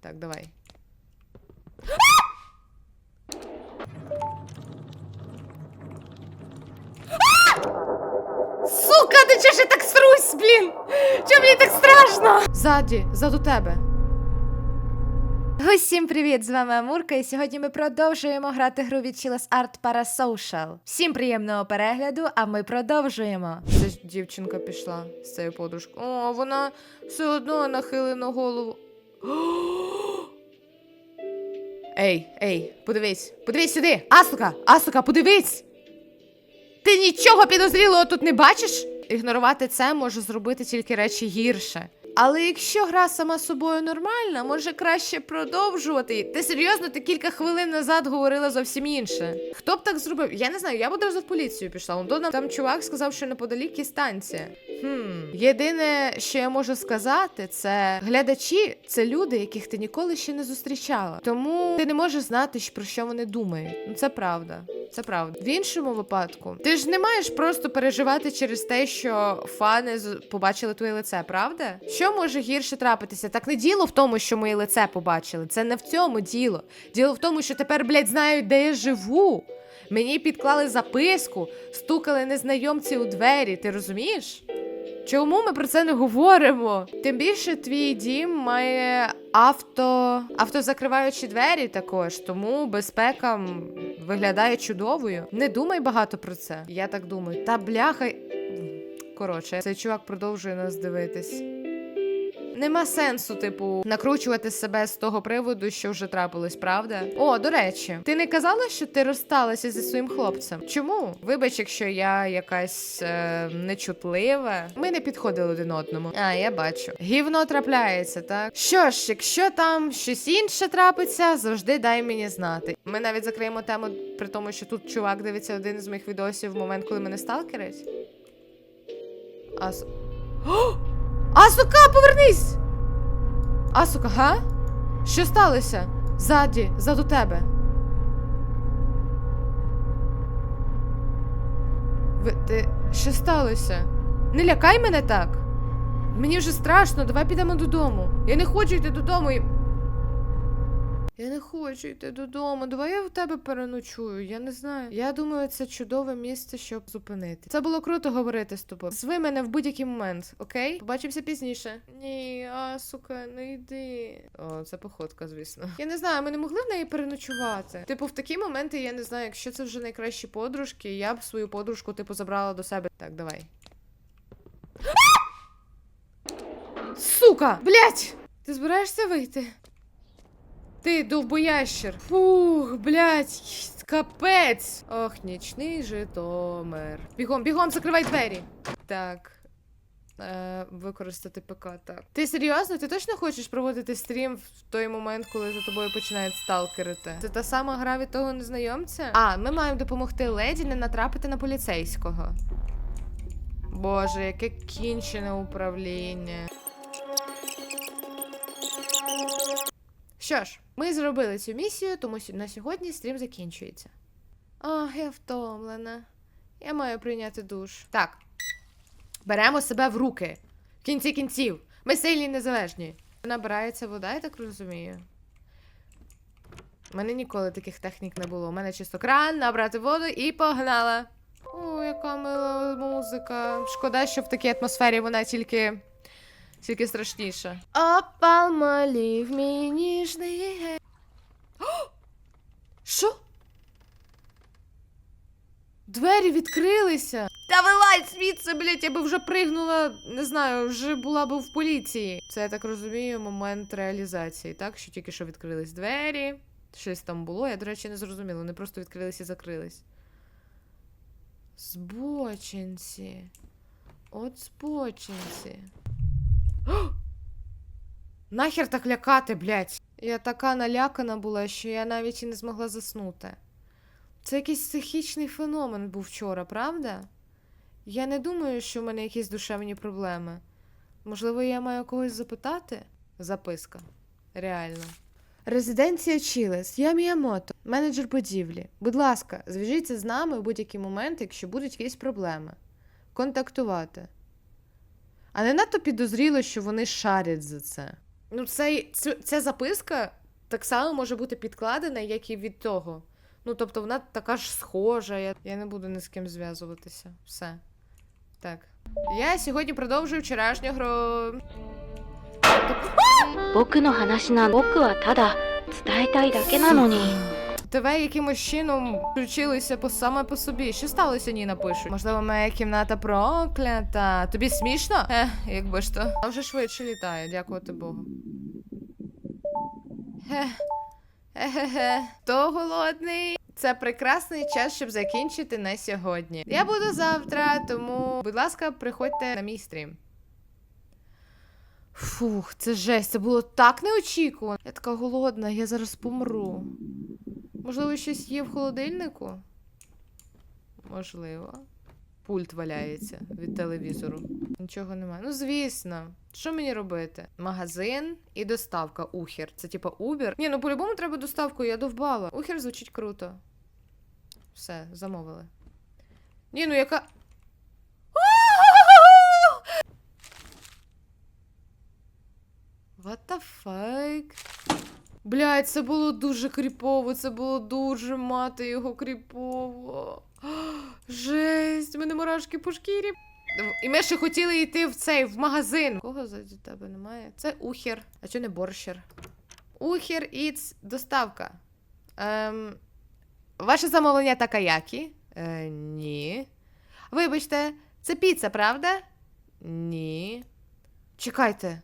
Так, давай. Сука, ти чого ж я так срусь, блін? Чого мені так страшно? Ззаді, ззаду тебе. Усім привіт! З вами Амурка, і сьогодні ми продовжуємо грати гру від Chillas Art Parasocial. Всім приємного перегляду, а ми продовжуємо. Це ж дівчинка пішла з цією подружкою. О, вона все одно нахилена голову. Ей, ей, подивись, подивись сюди! Асука, Асука, подивись! Ти нічого підозрілого тут не бачиш? Ігнорувати це може зробити тільки речі гірше. Але якщо гра сама собою нормальна, може краще продовжувати. Ти серйозно, ти кілька хвилин назад говорила зовсім інше. Хто б так зробив? Я не знаю, я б одразу в поліцію пішла. Он до- там чувак сказав, що неподалік є станція. Хм. Єдине, що я можу сказати, це глядачі це люди, яких ти ніколи ще не зустрічала. Тому ти не можеш знати, про що вони думають. Ну це правда. Це правда. В іншому випадку, ти ж не маєш просто переживати через те, що фани побачили твоє лице, правда? Що може гірше трапитися? Так не діло в тому, що моє лице побачили. Це не в цьому діло. Діло в тому, що тепер, блядь, знають, де я живу. Мені підклали записку, стукали незнайомці у двері. Ти розумієш? Чому ми про це не говоримо? Тим більше твій дім має авто автозакриваючі двері також, тому безпека виглядає чудовою. Не думай багато про це. Я так думаю. Та бляха. Коротше, цей чувак продовжує нас дивитись. Нема сенсу, типу, накручувати себе з того приводу, що вже трапилось, правда? О, до речі, ти не казала, що ти розсталася зі своїм хлопцем? Чому? Вибач, якщо я якась е, нечутлива. Ми не підходили один одному. А, я бачу. Гівно трапляється, так? Що ж, якщо там щось інше трапиться, завжди дай мені знати. Ми навіть закриємо тему, при тому, що тут чувак дивиться один із моїх відосів в момент, коли мене сталкерить. Ас... О! Асука, повернись! Асука, га? Що сталося? Ззаді, ззаду тебе. Ви, ти, що сталося? Не лякай мене так. Мені вже страшно, давай підемо додому. Я не хочу йти додому. і- Я не хочу йти додому. Давай я в тебе переночую. Я не знаю. Я думаю, це чудове місце, щоб зупинити. Це було круто говорити з тобою. Зви мене в будь-який момент, окей? Побачимося пізніше. Ні, а сука, не йди. О, це походка, звісно. Я не знаю, ми не могли в неї переночувати. Типу, в такі моменти я не знаю, якщо це вже найкращі подружки, я б свою подружку, типу, забрала до себе. Так, давай. Сука! Блять! Ти збираєшся вийти? Ти довбоящер. Фух, блять, капець. Ох, нічний Житомир. Бігом, бігом, закривай двері. Так. Е, використати ПК, так. Ти серйозно? Ти точно хочеш проводити стрім в той момент, коли за тобою починають сталкерити? Це та сама гра від того незнайомця? А, ми маємо допомогти леді не натрапити на поліцейського. Боже, яке кінчене управління. Що ж, ми зробили цю місію, тому на сьогодні стрім закінчується. Ах, я втомлена. Я маю прийняти душ. Так. Беремо себе в руки. В кінці кінців. Ми сильні і незалежні. Набирається вода, я так розумію. У мене ніколи таких технік не було. У мене чисто кран, набрати воду і погнала. О, яка мила музика. Шкода, що в такій атмосфері вона тільки. Тільки страшніша. Опал молів мій ніжний ге- О! Що? Двері відкрилися. Та вилазь звідси, блять, я би вже пригнула, не знаю, вже була би в поліції. Це я так розумію, момент реалізації, так? Що тільки що відкрились двері. Щось там було. Я, до речі, не зрозуміла. Вони просто відкрились і закрились. Збочинці. От збочинці. Нахер так лякати, блядь? Я така налякана була, що я навіть і не змогла заснути. Це якийсь психічний феномен був вчора, правда? Я не думаю, що в мене якісь душевні проблеми. Можливо, я маю когось запитати? Записка. Реально. Резиденція Чілес, я Міямото, менеджер будівлі. Будь ласка, зв'яжіться з нами у будь-який момент, якщо будуть якісь проблеми. Контактувати. А не надто підозріло, що вони шарять за це. Ну, цей, цю, ця записка так само може бути підкладена, як і від того. Ну, тобто вона така ж схожа. Я, я не буду ні з ким зв'язуватися. Все. Так. Я сьогодні продовжую вчорашню гру. 僕の話な僕はただ伝えたいだけなのに ТВ якимось чином включилися по саме по собі. Що сталося, Ніна пишуть? Можливо, моя кімната проклята. Тобі смішно? Ех, якби ж то. Вона вже швидше літає, дякувати Богу. Ехе-хе. Хто голодний? Це прекрасний час, щоб закінчити на сьогодні. Я буду завтра, тому, будь ласка, приходьте на мій стрім. Фух, це жесть, це було так неочікувано. Я така голодна, я зараз помру. Можливо, щось є в холодильнику? Можливо. Пульт валяється від телевізору. Нічого немає. Ну, звісно. Що мені робити? Магазин і доставка. Ухер. Це типа Uber. Ні, ну по-любому треба доставку, я довбала. Ухер звучить круто. Все, замовили. Ні, ну яка. What the fuck? Блядь, це було дуже кріпово, це було дуже мати його кріпово. Жесть, мене мурашки по шкірі. І ми ще хотіли йти в цей в магазин. Кого заді тебе немає? Це ухер. А чого не борщер? Ухер іц доставка. Ем, ваше замовлення такаякі? Е, ні. Вибачте, це піца, правда? Ні. Чекайте.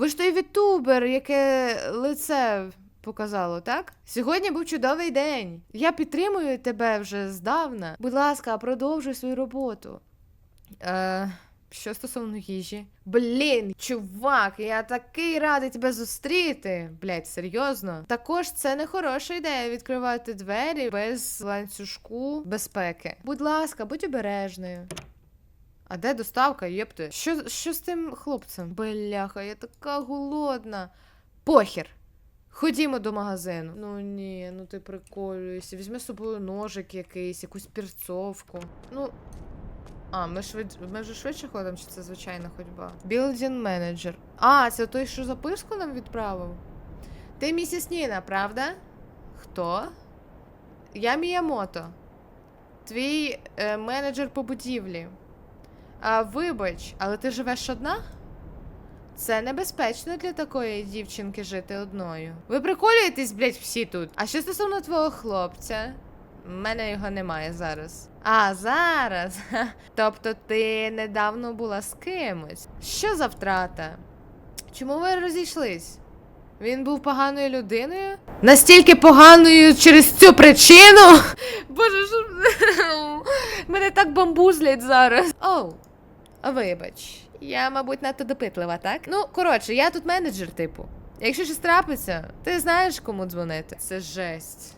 Ви ж той вітубер, яке лице показало, так? Сьогодні був чудовий день. Я підтримую тебе вже здавна. Будь ласка, продовжуй свою роботу. Е, що стосовно їжі? Блін, чувак, я такий радий тебе зустріти. Блять, серйозно. Також це не хороша ідея відкривати двері без ланцюжку безпеки. Будь ласка, будь обережною. А де доставка, єпти? Що, що з тим хлопцем? Бляха, я така голодна. Похер. Ходімо до магазину. Ну ні, ну ти приколюєшся. Візьми з собою ножик якийсь, якусь перцовку. Ну. А, ми, швид... ми вже швидше ходимо, чи це звичайна ходьба? Building менеджер. А, це той, що записку нам відправив? Ти місіс Ніна, правда? Хто? Я Міямото. Твій е, менеджер по будівлі. А, вибач, але ти живеш одна? Це небезпечно для такої дівчинки жити одною. Ви приколюєтесь, блядь, всі тут. А що стосовно твого хлопця? У мене його немає зараз. А, зараз. Тобто ти недавно була з кимось. Що за втрата? Чому ви розійшлись? Він був поганою людиною? Настільки поганою через цю причину? Боже, що мене так бамбузлять зараз. Оу, вибач. Я, мабуть, надто допитлива, так? Ну, коротше, я тут менеджер, типу. Якщо щось трапиться, ти знаєш, кому дзвонити. Це жесть.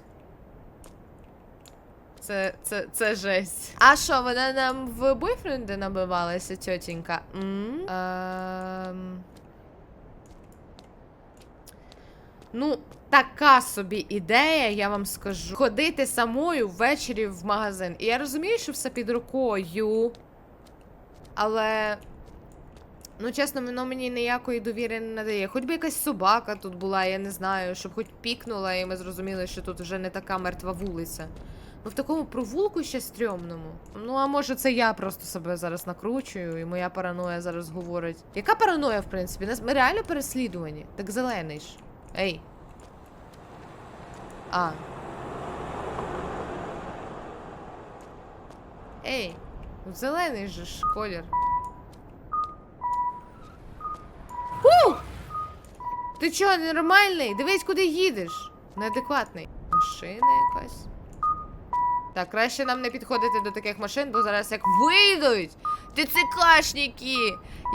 Це, це, це жесть. А що, вона нам в бойфренди набивалася, тьотінька? Ем... Ну, така собі ідея, я вам скажу. Ходити самою ввечері в магазин. І я розумію, що все під рукою. Але. Ну, чесно, воно мені ніякої довіри не надає. Хоч би якась собака тут була, я не знаю, щоб хоч пікнула, і ми зрозуміли, що тут вже не така мертва вулиця. Ну, в такому провулку ще стрьомному. Ну, а може, це я просто себе зараз накручую, і моя параноя зараз говорить. Яка параноя, в принципі? Нас ми реально переслідувані. Так зелений ж. Ей. А. Ей, ну зелений же ж колір. Фу! Ти чого, ненормальний? Дивись, куди їдеш. Неадекватний. Машина якась. Так, краще нам не підходити до таких машин, бо зараз як вийдуть ТЦКшники,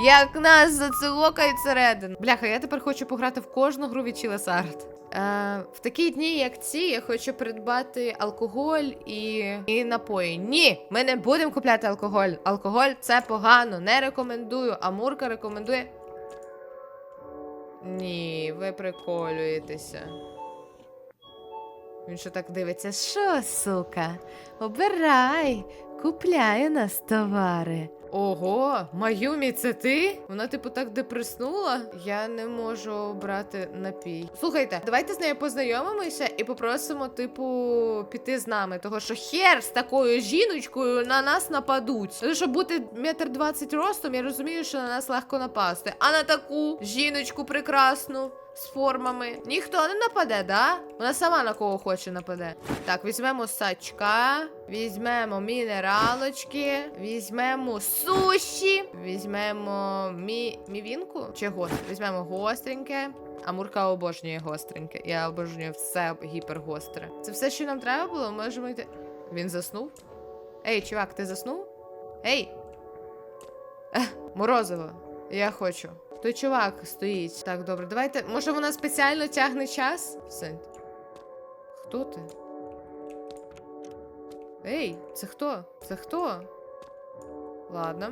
як нас зацелокають всередину. Бляха, я тепер хочу пограти в кожну гру від Чілес Арт. Е, в такі дні, як ці, я хочу придбати алкоголь і, і напої. Ні, ми не будемо купляти алкоголь. Алкоголь це погано, не рекомендую. Амурка рекомендує. Ні, ви приколюєтеся. Він що так дивиться? Що, сука? Обирай, купляй нас товари. Ого, Маюмі, це ти? Вона, типу, так депреснула. Я не можу брати напій. Слухайте, давайте з нею познайомимося і попросимо, типу, піти з нами. Того що хер з такою жіночкою на нас нападуть. Тому що бути метр двадцять ростом, я розумію, що на нас легко напасти. А на таку жіночку прекрасну. З формами. Ніхто не нападе, да? Вона сама на кого хоче нападе. Так, візьмемо сачка, візьмемо мінералочки, візьмемо суші, візьмемо мі... мівінку чи гост. Візьмемо гостреньке. А Мурка обожнює гостреньке. Я обожнюю все гіпергостре. Це все, що нам треба було. Можемо йти. Він заснув? Ей, чувак, ти заснув? Ей! Морозиво, я хочу. Той чувак стоїть. Так, добре, давайте. Може вона спеціально тягне час? Все. Хто ти? Ей, це хто? Це хто? Ладно.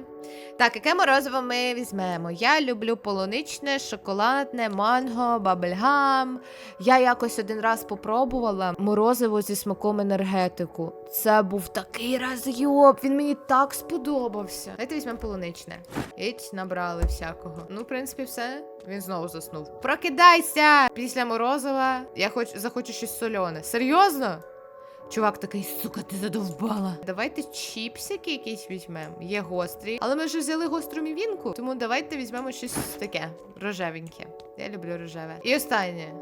Так, яке морозиво ми візьмемо? Я люблю полуничне, шоколадне, манго, бабельгам. Я якось один раз попробувала морозиво зі смаком енергетику. Це був такий розйоб, він мені так сподобався. Давайте візьмемо полуничне. Іть, набрали всякого. Ну, в принципі, все. Він знову заснув. Прокидайся! Після морозива я хоч захочу щось сольоне. Серйозно? Чувак такий, сука, ти задовбала. Давайте чіпсики якісь візьмемо. Є гострі. Але ми вже взяли гостру мівінку, тому давайте візьмемо щось таке рожевеньке. Я люблю рожеве. І останнє.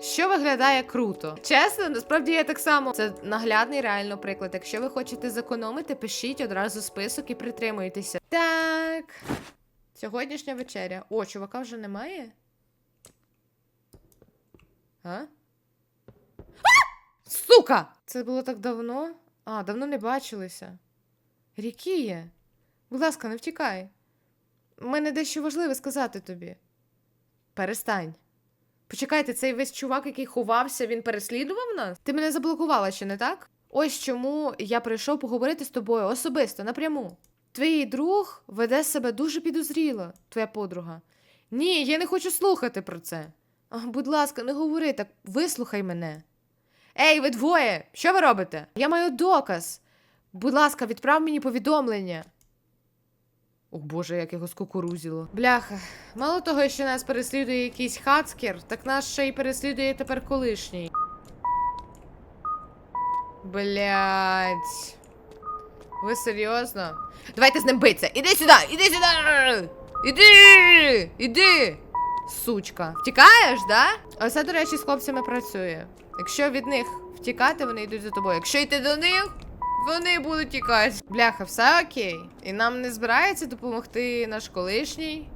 Що виглядає круто? Чесно, насправді я так само. Це наглядний реально приклад. Якщо ви хочете зекономити, пишіть одразу список і притримуйтеся. Так. Сьогоднішня вечеря. О, чувака вже немає? А? Сука! Це було так давно? А, давно не бачилися. Рікіє, будь ласка, не втікай. У мене дещо важливе сказати тобі. Перестань. Почекайте, цей весь чувак, який ховався, він переслідував нас? Ти мене заблокувала ще, не так? Ось чому я прийшов поговорити з тобою особисто, напряму. Твій друг веде себе дуже підозріло, твоя подруга. Ні, я не хочу слухати про це. Будь ласка, не говори так, вислухай мене. Ей, ви двоє! Що ви робите? Я маю доказ. Будь ласка, відправ мені повідомлення. О боже, як його скукурузіло. Бляха, мало того, що нас переслідує якийсь хацкер, так нас ще й переслідує тепер колишній. Блять. Ви серйозно? Давайте з ним битися. Іди сюди! Іди сюди! Іди! Іди! Сучка. Втікаєш, да? Оце, до речі, з хлопцями працює. Якщо від них втікати, вони йдуть за тобою. Якщо йти до них, вони будуть тікати. Бляха, все окей. І нам не збирається допомогти наш колишній.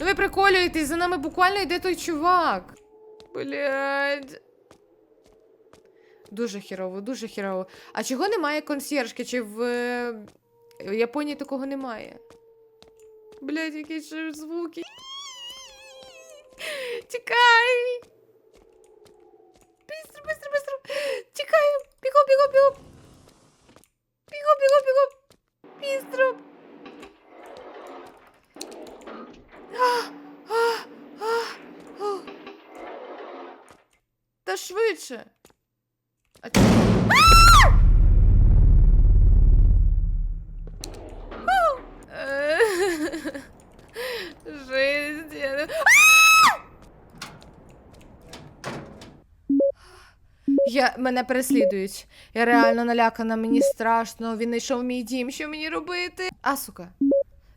Ну ви приколюєтесь, за нами буквально йде той чувак. Блядь. Дуже хірово, дуже хірово. А чого немає консьєржки? Чи в, е, в Японії такого немає? Блядь, які ще звуки. Тікай! Быстро, быстро, быстро! Тікаємо! Бігом, бігом, бігом! Бігом, бігом, бігом! Быстро! А, а, а, о. Та швидше! Мене переслідують. Я реально налякана, мені страшно. Він знайшов мій дім. Що мені робити? Асука,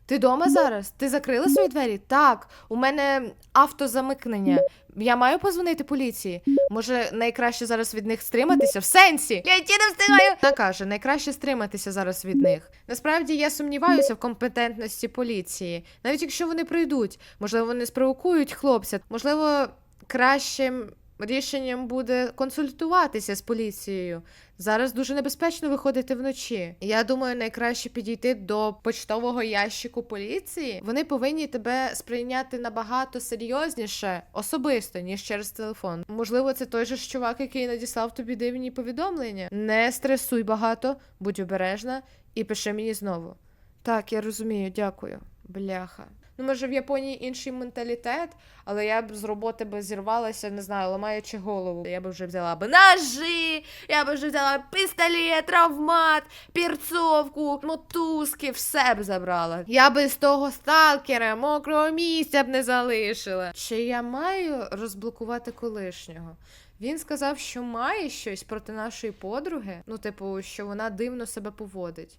ти вдома зараз? Ти закрила свої двері? Так, у мене автозамикнення. Я маю позвонити поліції. Може, найкраще зараз від них стриматися? В сенсі? Я йти не встигаю. Вона каже, найкраще стриматися зараз від них. Насправді я сумніваюся в компетентності поліції, навіть якщо вони прийдуть. Можливо, вони спровокують хлопця. Можливо, кращим рішенням буде консультуватися з поліцією. Зараз дуже небезпечно виходити вночі. Я думаю, найкраще підійти до почтового ящику поліції. Вони повинні тебе сприйняти набагато серйозніше, особисто, ніж через телефон. Можливо, це той же ж чувак, який надіслав тобі дивні повідомлення. Не стресуй багато, будь обережна і пиши мені знову. Так, я розумію, дякую. Бляха. Ну, може, в Японії інший менталітет, але я б з роботи би зірвалася, не знаю, ламаючи голову. Я би вже взяла б ножі, я би вже взяла пістолет, травмат, пірцовку, мотузки, все б забрала. Я би з того сталкера мокрого місця б не залишила. Чи я маю розблокувати колишнього? Він сказав, що має щось проти нашої подруги. Ну, типу, що вона дивно себе поводить.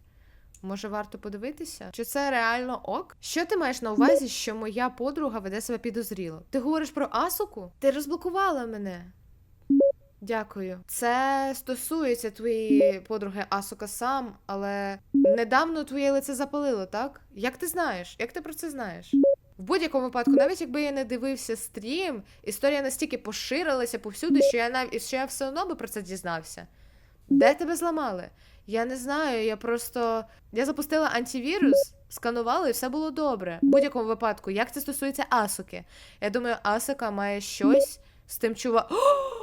Може, варто подивитися? Чи це реально ок? Що ти маєш на увазі, що моя подруга веде себе підозріло? Ти говориш про Асуку? Ти розблокувала мене. Дякую. Це стосується твоєї подруги Асука сам, але недавно твоє лице запалило, так? Як ти знаєш? Як ти про це знаєш? В будь-якому випадку, навіть якби я не дивився стрім, історія настільки поширилася повсюди, що я нав... що я все одно би про це дізнався. Де тебе зламали? Я не знаю, я просто. Я запустила антивірус, сканувала і все було добре. В будь-якому випадку, як це стосується Асуки? Я думаю, Асука має щось з тим чува.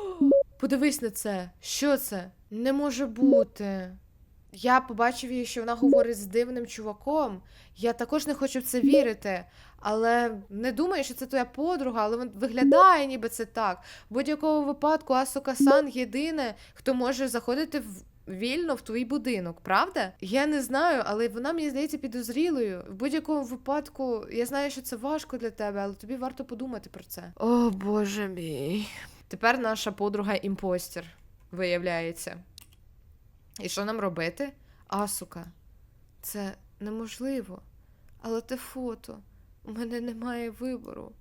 Подивись на це. Що це? Не може бути. Я побачив її, що вона говорить з дивним чуваком. Я також не хочу в це вірити. Але не думаю, що це твоя подруга, але виглядає, ніби це так. В будь-якому випадку Асука Сан єдине, хто може заходити в. Вільно в твій будинок, правда? Я не знаю, але вона мені здається підозрілою. В будь-якому випадку я знаю, що це важко для тебе, але тобі варто подумати про це. О, боже мій. Тепер наша подруга імпостер, виявляється. І що нам робити? Асука, це неможливо. Але те фото. У мене немає вибору.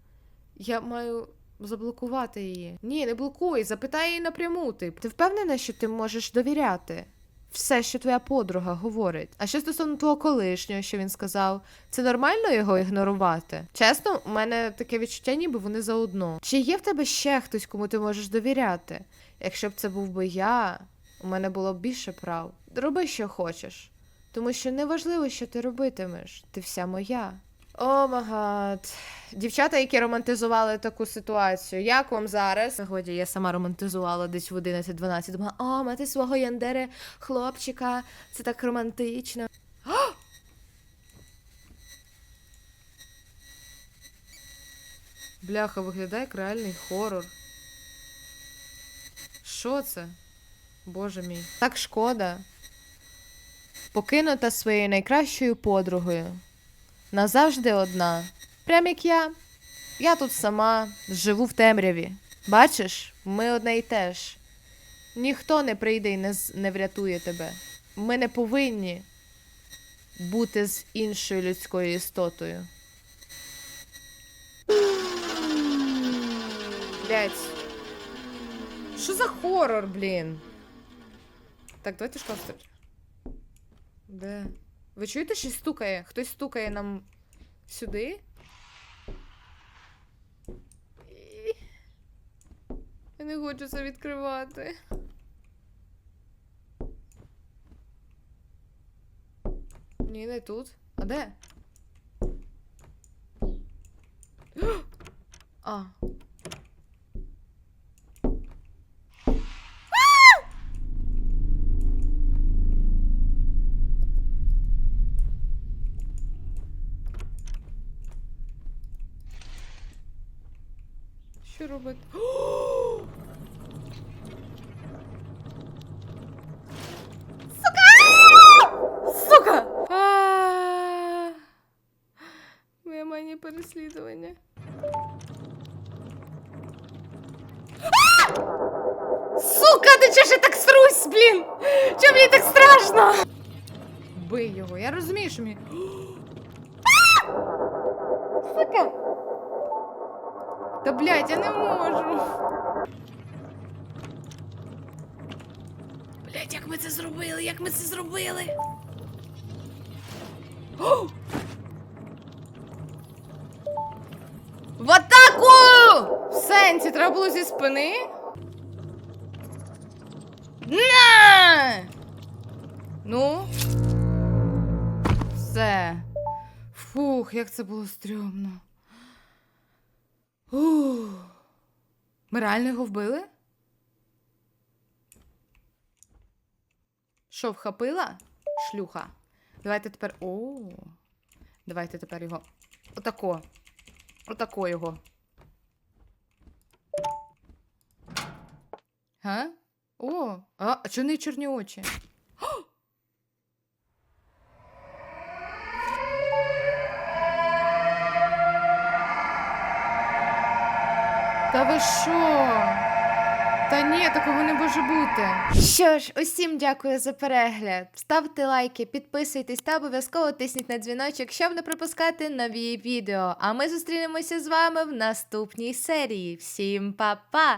Я маю заблокувати її. Ні, не блокуй, запитай її напряму. Тип. Ти впевнена, що ти можеш довіряти? Все, що твоя подруга говорить. А що стосовно твого колишнього, що він сказав, це нормально його ігнорувати? Чесно, у мене таке відчуття, ніби вони заодно. Чи є в тебе ще хтось, кому ти можеш довіряти? Якщо б це був би я, у мене було б більше прав. Роби, що хочеш. Тому що неважливо, що ти робитимеш, ти вся моя. О магад. Дівчата, які романтизували таку ситуацію. Як вам зараз? Сьогодні я сама романтизувала десь в 11-12. Думала, о, мати свого Яндери хлопчика, це так романтично. О! Бляха, виглядає як реальний хорор. Що це? Боже мій. Так шкода. Покинута своєю найкращою подругою. Назавжди одна. Прям як я. Я тут сама живу в темряві. Бачиш, ми одне й те ж. Ніхто не прийде і не, не врятує тебе. Ми не повинні бути з іншою людською істотою. Блять. Що за хорор, блін? Так, давайте шкаф. Де? Ви чуєте, щось стукає? Хтось стукає нам сюди? Я не хочу це відкривати. Ні, не тут. А де? А. Що робити? Сука! Моя манія переслідування. Сука, ти чого ж я так струсь, блін? Чого мені так страшно? Бий його, я розумію, що мені. Блядь, я не можу. Блядь, як ми це зробили? Як ми це зробили? В атаку! В сенсі, треба було зі спини. На! Ну. Все. Фух, як це було стрьомно. Ух. Ми реально його вбили? Що, вхопила? Шлюха. Давайте тепер. О. Давайте тепер його Отако. Отако його. Га? О, а, а чого не чорні очі? Що? Та ні, такого не може бути. Що ж, усім дякую за перегляд. Ставте лайки, підписуйтесь та обов'язково тисніть на дзвіночок, щоб не пропускати нові відео. А ми зустрінемося з вами в наступній серії. Всім па-па!